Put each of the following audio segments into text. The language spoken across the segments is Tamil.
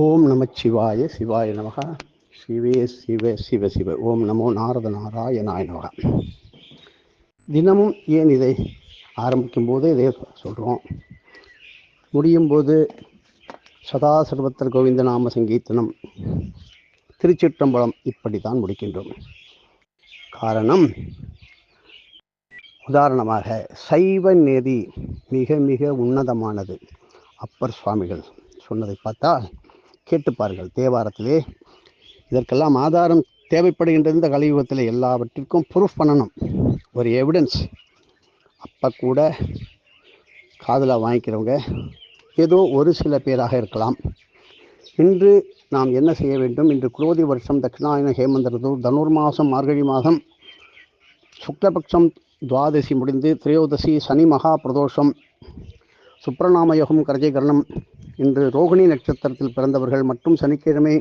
ஓம் நம சிவாய சிவாய நமக. சிவே சிவ சிவ சிவ. ஓம் நமோ நாரத நாராயணாய நமக. தினமும் ஏன் இதை ஆரம்பிக்கும் போது இதை சொல்கிறோம் முடியும் போது சதா சர்வத்தர் கோவிந்த நாம சங்கீர்த்தனம் திருச்சிற்றம்பலம் இப்படி தான் முடிக்கின்றோம். காரணம் உதாரணமாக சைவ நெறி மிக மிக உன்னதமானது. அப்பர் சுவாமிகள் சொன்னதை பார்த்தால் கேட்டுப்பார்கள் தேவாரத்திலே இதற்கெல்லாம் ஆதாரம் தேவைப்படுகின்றது. இந்த கலியுகத்தில் எல்லாவற்றிற்கும் ப்ரூஃப் பண்ணணும். ஒரு எவிடன்ஸ் அப்போ கூட காதலாக வாங்கிக்கிறவங்க ஏதோ ஒரு சில பேராக இருக்கலாம். இன்று நாம் என்ன செய்ய வேண்டும்? இன்று குரோதி வருஷம் தட்சிணாயன ஹேமந்த ரிது தனுர் மாதம் மார்கழி மாதம் சுக்லபக்ஷம் துவாதசி முடிந்து திரையோதசி சனி மகா பிரதோஷம் சுப்பிரநாமயோகம் கரஜீகரணம் இன்று ரோகிணி நட்சத்திரத்தில் பிறந்தவர்கள் மற்றும் சனிக்கிழமை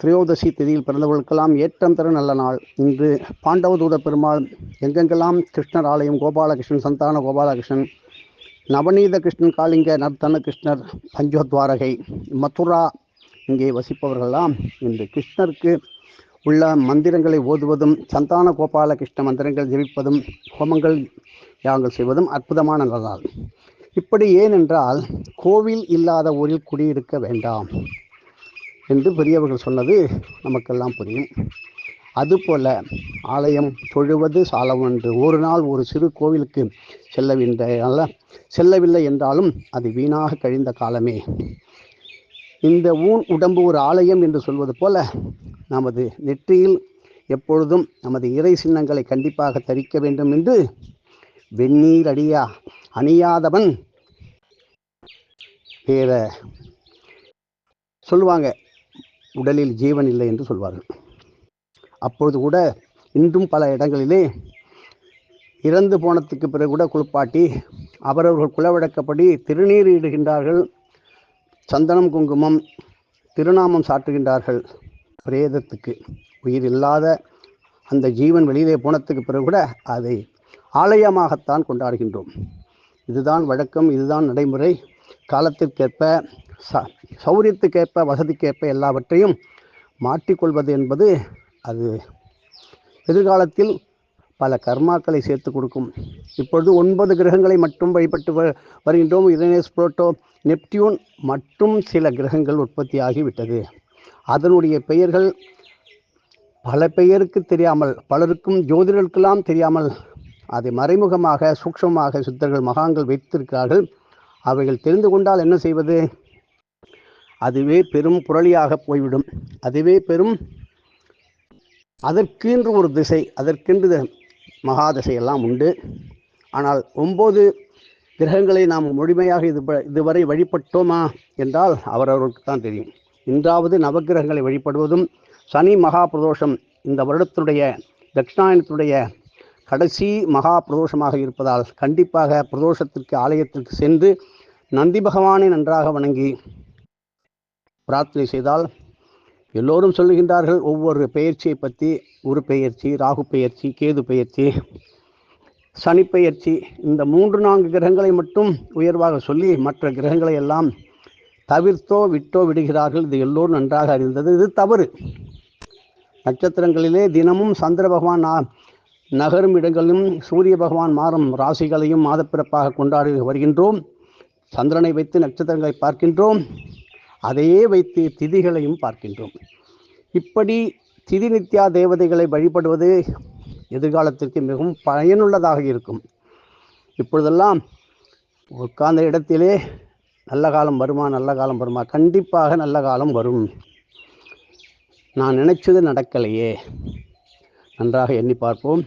திரையோதசி திதியில் பிறந்தவர்களுக்கெல்லாம் ஏற்றம் தர நல்ல நாள். இன்று பாண்டவதூத பெருமாள் எங்கெங்கெல்லாம் கிருஷ்ணர் ஆலயம் கோபாலகிருஷ்ணன் சந்தான கோபாலகிருஷ்ணன் நவநீத கிருஷ்ணன் காளிங்க நர்த்தன கிருஷ்ணர் பஞ்சோத்வாரகை மதுரா இங்கே வசிப்பவர்களெல்லாம் இன்று கிருஷ்ணருக்கு உள்ள மந்திரங்களை ஓதுவதும் சந்தான கோபால கிருஷ்ண மந்திரங்கள் ஜெபிப்பதும் ஹோமங்கள் யாகங்கள் செய்வதும் அற்புதமான நாள். இப்படி ஏனென்றால் கோவில் இல்லாத ஊரில் குடியிருக்க வேண்டாம் என்று பெரியவர்கள் சொன்னது நமக்கெல்லாம் புரியும். அதுபோல ஆலயம் தொழுவது சாலம் என்று ஒரு நாள் ஒரு சிறு கோவிலுக்கு செல்லவில்லை செல்லவில்லை என்றாலும் அது வீணாக கழிந்த காலமே. இந்த ஊன் உடம்பு ஒரு ஆலயம் என்று சொல்வது போல நமது நெற்றியில் எப்பொழுதும் நமது இறை சின்னங்களை கண்டிப்பாக தரிக்க வேண்டும் என்று வெந்நீர் அடியா அணியாதவன் வேற சொல்லுவாங்க. உடலில் ஜீவன் இல்லை என்று சொல்வார்கள். அப்பொழுது கூட இன்றும் பல இடங்களிலே இறந்து போனதுக்கு பிறகு கூட குளிப்பாட்டி அவரவர்கள் குலவழக்கப்படி திருநீர் இடுகின்றார்கள். சந்தனம் குங்குமம் திருநாமம் சாட்டுகின்றார்கள் பிரேதத்துக்கு உயிர் இல்லாத அந்த ஜீவன் வெளியிலே போனதுக்கு பிறகு கூட அதை ஆலயமாகத்தான் கொண்டாடுகின்றோம். இதுதான் வழக்கம் இதுதான் நடைமுறை. காலத்திற்கேற்ப ச சௌரியத்துக்கேற்ப வசதிக்கேற்ப எல்லாவற்றையும் மாற்றிக்கொள்வது என்பது அது எதிர்காலத்தில் பல கர்மாக்களை சேர்த்து கொடுக்கும். இப்பொழுது ஒன்பது கிரகங்களை மட்டும் வழிபட்டு வருகின்றோம். யுரேனஸ் புரோட்டோ நெப்டியூன் மற்றும் சில கிரகங்கள் உற்பத்தியாகிவிட்டது. அதனுடைய பெயர்கள் பல பெயருக்கு தெரியாமல் பலருக்கும் ஜோதிடர்களுக்கெல்லாம் தெரியாமல் அதை மறைமுகமாக சூக்ஷமாக சித்தர்கள் மகான்கள் வைத்திருக்கிறார்கள். அவைகள் தெரிந்து கொண்டால் என்ன செய்வது? அதுவே பெரும் புரளியாக போய்விடும். அதுவே பெரும் அதற்கென்று ஒரு திசை அதற்கென்று மகாதிசையெல்லாம் உண்டு. ஆனால் ஒம்பது கிரகங்களை நாம் முழுமையாக இது இதுவரை வழிபட்டோமா என்றால் அவரவருக்கு தான் தெரியும். இன்றாவது நவகிரகங்களை வழிபடுவதும் சனி மகா பிரதோஷம் இந்த வருடத்துடைய தட்சிணாயனத்துடைய கடைசி மகா பிரதோஷமாக இருப்பதால் கண்டிப்பாக பிரதோஷத்திற்கு ஆலயத்திற்கு சென்று நந்தி பகவானை நன்றாக வணங்கி பிரார்த்தனை செய்தால் எல்லோரும் சொல்லுகின்றார்கள் ஒவ்வொரு பெயர்ச்சியை பற்றி குரு பெயர்ச்சி ராகு பெயர்ச்சி கேது பெயர்ச்சி சனி பெயர்ச்சி இந்த மூன்று நான்கு கிரகங்களை மட்டும் உயர்வாக சொல்லி மற்ற கிரகங்களை எல்லாம் தவிர்த்தோ விட்டோ விடுகிறார்கள். இது எல்லோரும் நன்றாக அறிந்தது. இது தவறு. நட்சத்திரங்களிலே தினமும் சந்திர பகவான் நகரும் இடங்களிலும் சூரிய பகவான் மாறும் ராசிகளையும் மாதப்பிறப்பாக கொண்டாடி வருகின்றோம். சந்திரனை வைத்து நட்சத்திரங்களை பார்க்கின்றோம். அதையே வைத்து திதிகளையும் பார்க்கின்றோம். இப்படி திதி நித்யா தேவதைகளை வழிபடுவது எதிர்காலத்திற்கு மிகவும் பயனுள்ளதாக இருக்கும். இப்பொழுதெல்லாம் உட்கார்ந்த இடத்திலே நல்ல காலம் வருமா நல்ல காலம் வருமா? கண்டிப்பாக நல்ல காலம் வரும். நான் நினைச்சது நடக்கலையே. நன்றாக எண்ணி பார்ப்போம்.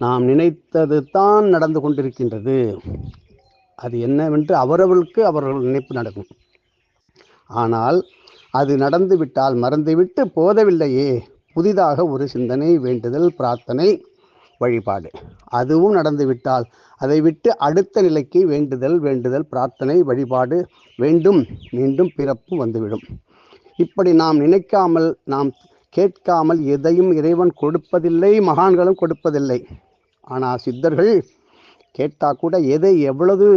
நாம் நினைத்தது தான் நடந்து கொண்டிருக்கின்றது. அது என்னவென்று அவரவர்களுக்கு அவர்கள் நினைப்பு நடக்கும். ஆனால் அது நடந்து விட்டால் மறந்துவிட்டு போதவில்லையே. புதிதாக ஒரு சிந்தனை வேண்டுதல் பிரார்த்தனை வழிபாடு. அதுவும் நடந்துவிட்டால் அதை விட்டு அடுத்த நிலைக்கு வேண்டுதல் வேண்டுதல் பிரார்த்தனை வழிபாடு வேண்டும். மீண்டும் பிறப்பு வந்துவிடும். இப்படி நாம் நினைக்காமல் நாம் கேட்காமல் எதையும் இறைவன் கொடுப்பதில்லை மகான்களும் கொடுப்பதில்லை. ஆனால் சித்தர்கள் கேட்டால் கூட எதை எவ்வளவு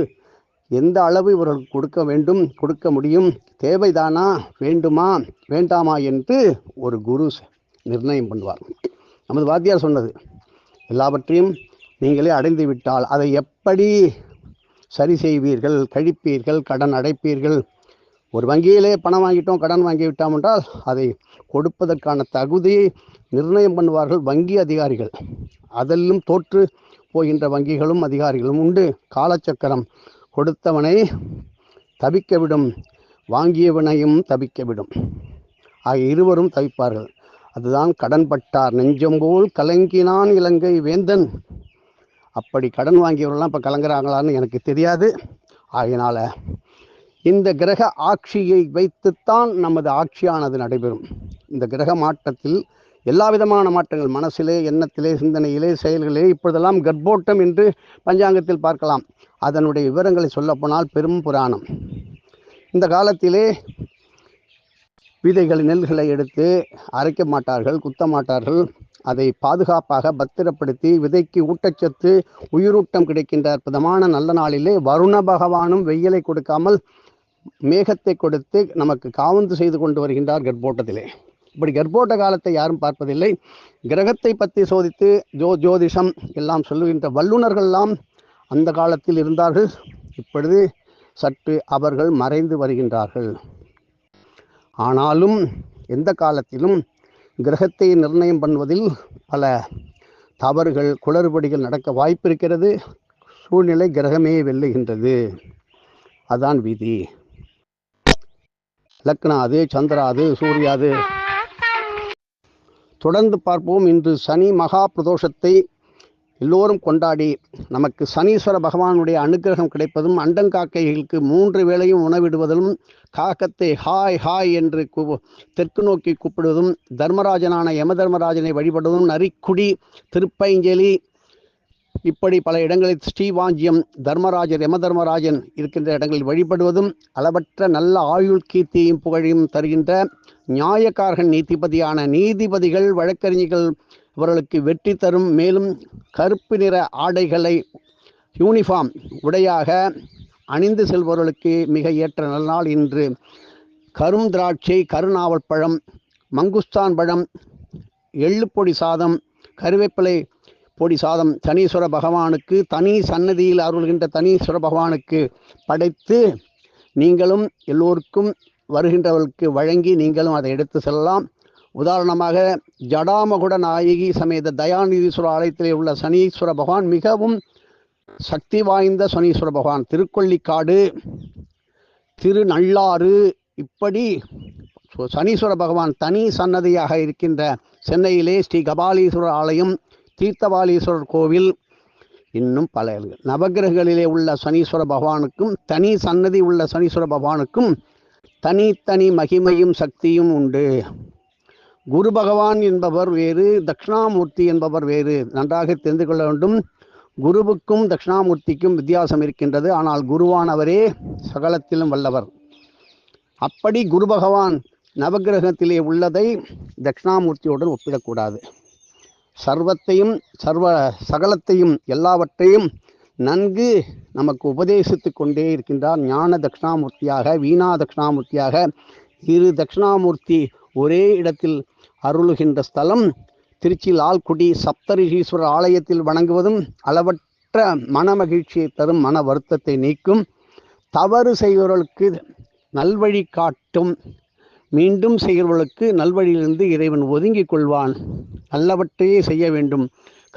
எந்த அளவு இவர்களுக்கு கொடுக்க வேண்டும் கொடுக்க முடியும் தேவைதானா வேண்டுமா வேண்டாமா என்று ஒரு குரு நிர்ணயம் பண்ணுவார். நமது வாத்தியார் சொன்னது எல்லாவற்றையும் நீங்களே அடைந்து விட்டால் அதை எப்படி சரி செய்வீர்கள் கழிப்பீர்கள் கடன் அடைப்பீர்கள்? ஒரு வங்கியிலே பணம் வாங்கிட்டோம் கடன் வாங்கி விட்டோம் என்றால் அதை கொடுப்பதற்கான தகுதியை நிர்ணயம் பண்ணுவார்கள் வங்கி அதிகாரிகள். அதிலும் தோற்று போகின்ற வங்கிகளும் அதிகாரிகளும் உண்டு. காலச்சக்கரம் கொடுத்தவனை தவிக்க விடும் வாங்கியவனையும் தவிக்க விடும் ஆகிய இருவரும் தவிப்பார்கள். அதுதான் கடன்பட்டார். நெஞ்சம் போல் கலங்கினான் இலங்கை வேந்தன். அப்படி கடன் வாங்கியவர்கள்லாம் இப்போ கலங்குறாங்களான்னு எனக்கு தெரியாது. ஆகையினால் இந்த கிரக ஆட்சியை வைத்துத்தான் நமது ஆட்சியானது நடைபெறும். இந்த கிரக மாற்றத்தில் எல்லா விதமான மாற்றங்கள் மனசிலே எண்ணத்திலே சிந்தனையிலே செயல்களே இப்பொழுதெல்லாம் கர்ப்போட்டம் என்று பஞ்சாங்கத்தில் பார்க்கலாம். அதனுடைய விவரங்களை சொல்லப்போனால் பெரும் புராணம். இந்த காலத்திலே விதைகள் நெல்களை எடுத்து அரைக்க மாட்டார்கள் குத்த மாட்டார்கள். அதை பாதுகாப்பாக பத்திரப்படுத்தி விதைக்கு ஊட்டச்சத்து உயிரூட்டம் கிடைக்கின்ற அற்புதமான நல்ல நாளிலே வருண பகவானும் வெயிலை கொடுக்காமல் மேகத்தை கொடுத்து நமக்கு காவந்து செய்து கொண்டு வருகின்றார் கர்ப்போட்டத்திலே. இப்படி கர்ப்போட்ட காலத்தை யாரும் பார்ப்பதில்லை. கிரகத்தை பற்றி சோதித்து ஜோ ஜோதிஷம் எல்லாம் சொல்லுகின்ற வல்லுநர்கள்லாம் அந்த காலத்தில் இருந்தார்கள். இப்பொழுது சற்று அவர்கள் மறைந்து வருகின்றார்கள். ஆனாலும் எந்த காலத்திலும் கிரகத்தை நிர்ணயம் பண்ணுவதில் பல தவறுகள் குளறுபடிகள் நடக்க வாய்ப்பிருக்கிறது. சூழ்நிலை கிரகமே வெல்லுகின்றது. அதான் விதி. லக்னாது சந்திராது சூர்யாது தொடர்ந்து பார்ப்போம். இன்று சனி மகா பிரதோஷத்தை எல்லோரும் கொண்டாடி நமக்கு சனீஸ்வர பகவானுடைய அனுக்கிரகம் கிடைப்பதும் அண்டங்காக்கைகளுக்கு மூன்று வேளையும் உணவிடுவதும் காக்கத்தை ஹாய் ஹாய் என்று கூ- தெற்கு நோக்கி கூப்பிடுவதும் தர்மராஜனான யம தர்மராஜனை வழிபடுவதும் நரிக்குடி திருப்பைஞ்சலி இப்படி பல இடங்களில் ஸ்ரீவாஞ்சியம் தர்மராஜர் யம தர்மராஜன் இருக்கின்ற இடங்களில் வழிபடுவதும் அளவற்ற நல்ல ஆயுள் கீர்த்தியையும் புகழையும் தருகின்ற நியாயக்காரகன் நீதிபதியான நீதிபதிகள் வழக்கறிஞர்கள் இவர்களுக்கு வெற்றி தரும். மேலும் கருப்பு நிற ஆடைகளை யூனிஃபார்ம் உடையாக அணிந்து செல்பவர்களுக்கு மிக ஏற்ற நல்நாள் இன்று. கரும் திராட்சை கருநாவல் பழம் மங்குஸ்தான் பழம் எள்ளுப்பொடி சாதம் கருவேப்பிலை பொடி சாதம் சனீஸ்வர பகவானுக்கு தனி சன்னதியில் அருள்கின்ற தனீஸ்வர பகவானுக்கு படைத்து நீங்களும் எல்லோருக்கும் வருகின்றவர்களுக்கு வழங்கி நீங்களும் அதை எடுத்து செல்லலாம். உதாரணமாக ஜடாமகுட நாயகி சமேத தயாநிதீஸ்வர ஆலயத்திலே உள்ள சனீஸ்வர பகவான் மிகவும் சக்தி வாய்ந்த சனீஸ்வர பகவான். திருக்கொள்ளிக்காடு திருநள்ளாறு இப்படி சனீஸ்வர பகவான் தனி சன்னதியாக இருக்கின்ற சென்னையிலே ஸ்ரீ கபாலீஸ்வரர் ஆலயம் தீர்த்தபாலீஸ்வரர் கோவில் இன்னும் பல நவகிரகங்களிலே நவக்கிரகங்களிலே உள்ள சனீஸ்வர பகவானுக்கும் தனி சன்னதி உள்ள சனீஸ்வர பகவானுக்கும் தனித்தனி மகிமையும் சக்தியும் உண்டு. குரு பகவான் என்பவர் வேறு தட்சிணாமூர்த்தி என்பவர் வேறு. நன்றாக தெரிந்து கொள்ள வேண்டும். குருவுக்கும் தட்சிணாமூர்த்திக்கும் வித்தியாசம் இருக்கின்றது. ஆனால் குருவானவரே சகலத்திலும் வல்லவர். அப்படி குரு பகவான் நவக்கிரகத்திலே உள்ளதை தட்சிணாமூர்த்தியுடன் ஒப்பிடக்கூடாது. சர்வத்தையும் சர்வ சகலத்தையும் எல்லாவற்றையும் நன்கு நமக்கு உபதேசித்து கொண்டே இருக்கின்றார் ஞான தட்சிணாமூர்த்தியாக வீணா தட்சிணாமூர்த்தியாக. இரு தட்சிணாமூர்த்தி ஒரே இடத்தில் அருளுகின்ற ஸ்தலம் திருச்சி லால்குடி சப்தரிஷீஸ்வரர் ஆலயத்தில் வணங்குவதும் அளவற்ற மனமகிழ்ச்சியை தரும் மன வருத்தத்தை நீக்கும். தவறு செய்பவர்களுக்கு நல்வழி காட்டும் மீண்டும் செய்கிறவர்களுக்கு நல்வழியிலிருந்து இறைவன் ஒதுங்கிக் கொள்வான். நல்லவற்றையே செய்ய வேண்டும்.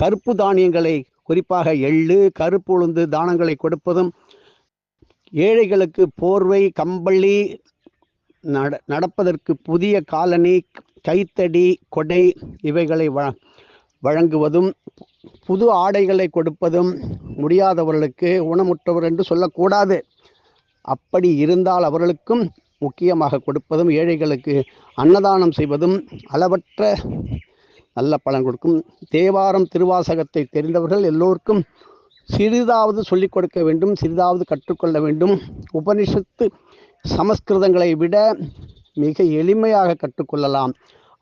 கருப்பு தானியங்களை குறிப்பாக எள்ளு கருப்பு உளுந்து தானங்களை கொடுப்பதும் ஏழைகளுக்கு போர்வை கம்பளி நட நடப்பதற்கு புதிய காலணி கைத்தடி கொடை இவைகளை வ வழங்குவதும் புது ஆடைகளை கொடுப்பதும் முடியாதவர்களுக்கு ஊனமுற்றவர் என்று சொல்லக்கூடாது. அப்படி இருந்தால் அவர்களுக்கும் முக்கியமாக கொடுப்பதும் ஏழைகளுக்கு அன்னதானம் செய்வதும் அளவற்ற நல்ல பலன் கொடுக்கும். தேவாரம் திருவாசகத்தை தெரிந்தவர்கள் எல்லோருக்கும் சிறிதாவது சொல்லிக் கொடுக்க வேண்டும் சிறிதாவது கற்றுக்கொள்ள வேண்டும். உபனிஷத்து சமஸ்கிருதங்களை விட மிக எளிமையாக கற்றுக்கொள்ளலாம்.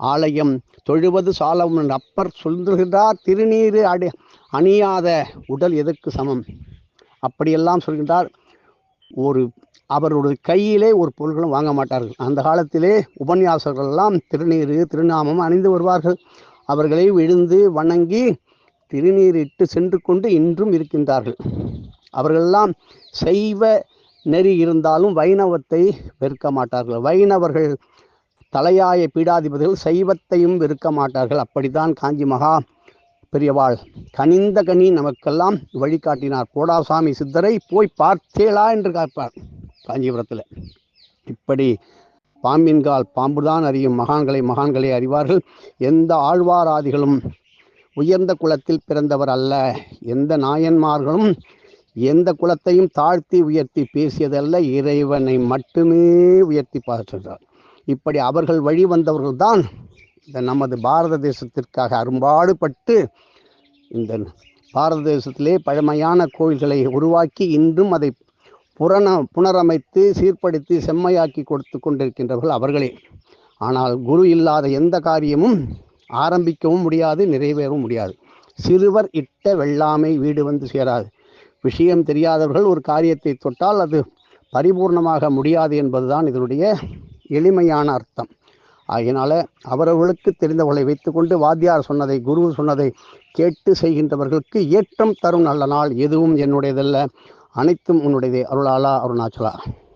ஆலயம் தொழுவது சாலம் அப்பர் சொல்கின்றார் திருநீறு அடி அணியாத உடல் எதற்கு சமம்? அப்படியெல்லாம் சொல்கின்றார். ஒரு அவருடைய கையிலே ஒரு பொருள்களும் வாங்க மாட்டார்கள். அந்த காலத்திலே உபன்யாசகர்கள் எல்லாம் திருநீர் திருநாமம் அணிந்து வருவார்கள். அவர்களை விழுந்து வணங்கி திருநீர் இட்டு சென்று கொண்டு இன்றும் இருக்கின்றார்கள். அவர்களெல்லாம் சைவ நெறி இருந்தாலும் வைணவத்தை வெறுக்க மாட்டார்கள். வைணவர்கள் தலையாய பீடாதிபதிகள் சைவத்தையும் வெறுக்க மாட்டார்கள். அப்படித்தான் காஞ்சி மகா பெரியவாள் கனிந்த கனி நமக்கெல்லாம் வழிகாட்டினார். கோடாசாமி சித்தரை போய் பார்த்தேளா என்று கேட்பார். காஞ்சிபுரத்தில். இப்படி பாம்பின்கால் பாம்புதான் அறியும் மகான்களை மகான்களை அறிவார்கள். எந்த ஆழ்வாராதிகளும் உயர்ந்த குலத்தில் பிறந்தவர் அல்ல. எந்த நாயன்மார்களும் எந்த குலத்தையும் தாழ்த்தி உயர்த்தி பேசியதல்ல. இறைவனை மட்டுமே உயர்த்தி பார்க்கின்றார். இப்படி அவர்கள் வழி வந்தவர்கள் தான் இந்த நமது பாரத தேசத்திற்காக அரும்பாடுபட்டு இந்த பாரத தேசத்திலே பழமையான கோயில்களை உருவாக்கி இன்றும் அதை புறண புனரமைத்து சீர்படுத்தி செம்மையாக்கி கொடுத்து கொண்டிருக்கின்றவர்கள் அவர்களே. ஆனால் குரு இல்லாத எந்த காரியமும் ஆரம்பிக்கவும் முடியாது நிறைவேறவும் முடியாது. சிறுவர் இட்ட வெள்ளாமை வீடு வந்து சேராது. விஷயம் தெரியாதவர்கள் ஒரு காரியத்தை தொட்டால் அது பரிபூர்ணமாக முடியாது என்பதுதான் இதனுடைய எளிமையான அர்த்தம். ஆகையினால அவரவர்களுக்கு தெரிந்தவர்களை வைத்துக்கொண்டு வாத்தியார் சொன்னதை குரு சொன்னதை கேட்டு செய்கின்றவர்களுக்கு ஏற்றம் தரும் நல்ல நாள் எதுவும் என்னுடையதல்ல. அனைத்தும் உன்னுடையதே. அருளாலா அருணாச்சலா.